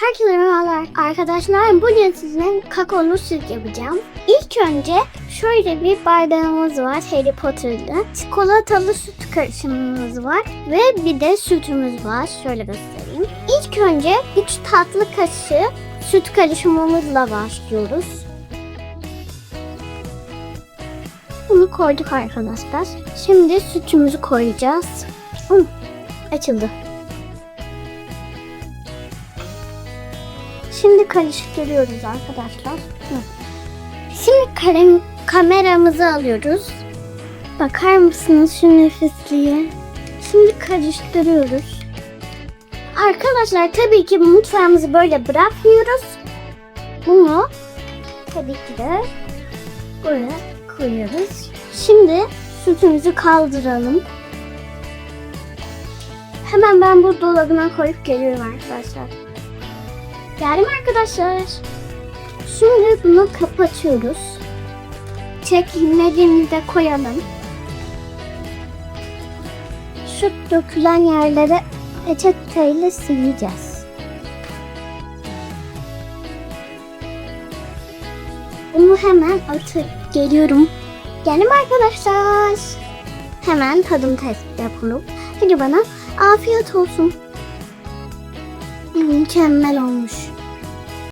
Herkese merhabalar arkadaşlar. Bugün sizinle kakaolu süt yapacağım. İlk önce şöyle bir bardağımız var Harry Potter'lı. Çikolatalı süt karışımımız var. Ve bir de sütümüz var. Şöyle göstereyim. İlk önce 3 tatlı kaşığı süt karışımımızla başlıyoruz. Bunu koyduk arkadaşlar. Şimdi sütümüzü koyacağız. Açıldı. Şimdi karıştırıyoruz arkadaşlar. Şimdi kalem, kameramızı alıyoruz. Bakar mısınız şu nefisliğe? Şimdi karıştırıyoruz. Arkadaşlar tabii ki mutfağımızı böyle bırakmıyoruz. Bunu tabii ki de buraya koyuyoruz. Şimdi sütümüzü kaldıralım. Hemen ben bu dolabına koyup geliyorum arkadaşlar. Geldim arkadaşlar. Şimdi bunu kapatıyoruz. Çekmecemizi de koyalım. Süt dökülen yerlere peçeteyle sileceğiz. Bunu hemen atıp geliyorum. Geldim arkadaşlar. Hemen tadım testi yapalım. Hadi bana afiyet olsun. Mükemmel olmuş.